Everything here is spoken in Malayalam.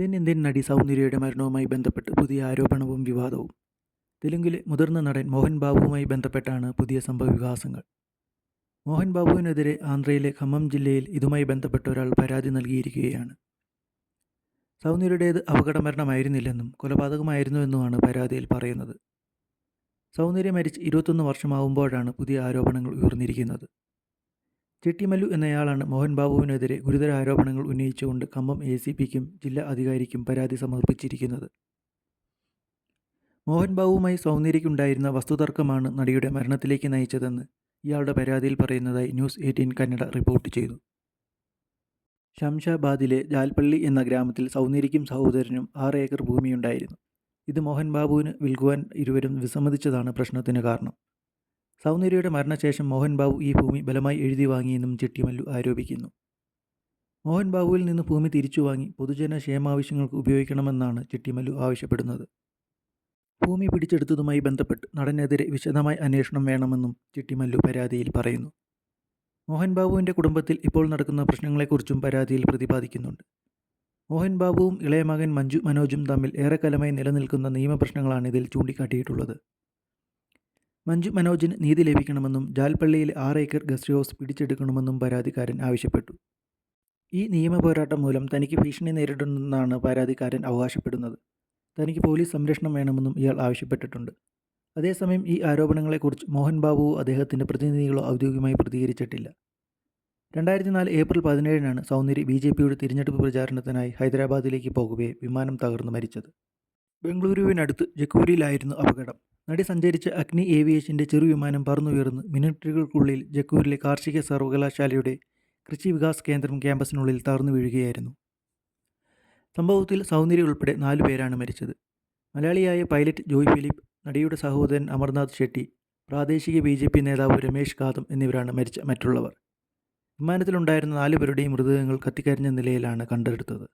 തെന്നിന്ത്യൻ നടി സൗന്ദര്യയുടെ മരണവുമായി ബന്ധപ്പെട്ട് പുതിയ ആരോപണവും വിവാദവും. തെലുങ്കിലെ മുതിർന്ന നടൻ മോഹൻ ബാബുവുമായി ബന്ധപ്പെട്ടാണ് പുതിയ സംഭവവികാസങ്ങൾ മോഹൻ ബാബുവിനെതിരെ ആന്ധ്രയിലെ ഖമ്മം ജില്ലയിൽ ഇതുമായി ബന്ധപ്പെട്ട ഒരാൾ പരാതി നൽകിയിരിക്കുകയാണ്. സൗന്ദര്യയുടേത് അപകടമരണമായിരുന്നില്ലെന്നും കൊലപാതകമായിരുന്നുവെന്നുമാണ് പരാതിയിൽ പറയുന്നത്. സൗന്ദര്യ മരിച്ച് ഇരുപത്തൊന്ന് വർഷമാവുമ്പോഴാണ് പുതിയ ആരോപണങ്ങൾ ഉയർന്നിരിക്കുന്നത്. ചെട്ടിമല്ലു എന്നയാളാണ് മോഹൻ ബാബുവിനെതിരെ ഗുരുതര ആരോപണങ്ങൾ ഉന്നയിച്ചുകൊണ്ട് കമ്പം എ സി പിക്കും ജില്ലാ അധികാരിക്കും പരാതി സമർപ്പിച്ചിരിക്കുന്നത്. മോഹൻ ബാബുവുമായി സൗന്ദര്യയ്ക്കുണ്ടായിരുന്ന വസ്തുതർക്കമാണ് നടിയുടെ മരണത്തിലേക്ക് നയിച്ചതെന്ന് ഇയാളുടെ പരാതിയിൽ പറയുന്നതായി ന്യൂസ് എയ്റ്റീൻ കന്നഡ റിപ്പോർട്ട് ചെയ്തു. ശംഷാബാദിലെ ജാൽപ്പള്ളി എന്ന ഗ്രാമത്തിൽ സൗന്ദര്യയ്ക്കും സഹോദരനും ആറ് ഏക്കർ ഭൂമിയുണ്ടായിരുന്നു. ഇത് മോഹൻ ബാബുവിന് വിൽക്കുവാൻ ഇരുവരും വിസമ്മതിച്ചതാണ് പ്രശ്നത്തിന് കാരണം. സൗന്ദര്യയുടെ മരണശേഷം മോഹൻ ബാബു ഈ ഭൂമി ബലമായി എഴുതി വാങ്ങിയെന്നും ചിട്ടിമല്ലു ആരോപിക്കുന്നു. മോഹൻ ബാബുവിൽ നിന്ന് ഭൂമി തിരിച്ചു വാങ്ങി പൊതുജന ക്ഷേമാവശ്യങ്ങൾക്ക് ഉപയോഗിക്കണമെന്നാണ് ചിട്ടിമല്ലു ആവശ്യപ്പെടുന്നത്. ഭൂമി പിടിച്ചെടുത്തതുമായി ബന്ധപ്പെട്ട് നടനെതിരെ വിശദമായ അന്വേഷണം വേണമെന്നും ചിട്ടിമല്ലു പരാതിയിൽ പറയുന്നു. മോഹൻ ബാബുവിന്റെ കുടുംബത്തിൽ ഇപ്പോൾ നടക്കുന്ന പ്രശ്നങ്ങളെക്കുറിച്ചും പരാതിയിൽ പ്രതിപാദിക്കുന്നുണ്ട്. മോഹൻ ബാബുവും ഇളയ മകൻ മഞ്ജു മനോജും തമ്മിൽ ഏറെക്കാലമായി നിലനിൽക്കുന്ന നിയമപ്രശ്നങ്ങളാണ് ഇതിൽ ചൂണ്ടിക്കാട്ടിയിട്ടുള്ളത്. മഞ്ജു മനോജിന് നീതി ലഭിക്കണമെന്നും ജാൽപ്പള്ളിയിലെ ആറ് ഏക്കർ ഗസ്റ്റ് ഹൗസ് പിടിച്ചെടുക്കണമെന്നും പരാതിക്കാരൻ ആവശ്യപ്പെട്ടു. ഈ നിയമ പോരാട്ടം മൂലം തനിക്ക് ഭീഷണി നേരിടുന്നെന്നാണ് പരാതിക്കാരൻ അവകാശപ്പെടുന്നത്. തനിക്ക് പോലീസ് സംരക്ഷണം വേണമെന്നും ഇയാൾ ആവശ്യപ്പെട്ടിട്ടുണ്ട്. അതേസമയം ഈ ആരോപണങ്ങളെക്കുറിച്ച് മോഹൻ ബാബുവോ അദ്ദേഹത്തിന്റെ പ്രതിനിധികളോ ഔദ്യോഗികമായി പ്രതികരിച്ചിട്ടില്ല. രണ്ടായിരത്തി നാല് ഏപ്രിൽ പതിനേഴിനാണ് സൗന്ദര്യ ബി ജെ പിയുടെ തിരഞ്ഞെടുപ്പ് പ്രചാരണത്തിനായി ഹൈദരാബാദിലേക്ക് പോകുകയെ വിമാനം തകർന്നു മരിച്ചത്. ബംഗളൂരുവിനടുത്ത് ജക്കൂരിയിലായിരുന്നു അപകടം. നടി സഞ്ചരിച്ച അഗ്നി ഏവിയേഷന്റെ ചെറുവിമാനം പറന്നുയർന്ന് മിനിറ്റുകൾക്കുള്ളിൽ ജക്കൂരിലെ കാർഷിക സർവകലാശാലയുടെ കൃഷി വികാസ് കേന്ദ്രം ക്യാമ്പസിനുള്ളിൽ തകർന്നു വീഴുകയായിരുന്നു. സംഭവത്തിൽ സൗന്ദര്യ ഉൾപ്പെടെ നാലു പേരാണ് മരിച്ചത്. മലയാളിയായ പൈലറ്റ് ജോയ് ഫിലിപ്പ് നടിയുടെ സഹോദരൻ അമർനാഥ് ഷെട്ടി പ്രാദേശിക ബി ജെ പി നേതാവ് രമേശ് കാദം എന്നിവരാണ് മരിച്ച മറ്റുള്ളവർ. വിമാനത്തിലുണ്ടായിരുന്ന നാലുപേരുടെയും മൃതദേഹങ്ങൾ കത്തിക്കരിഞ്ഞ നിലയിലാണ് കണ്ടെടുത്തത്.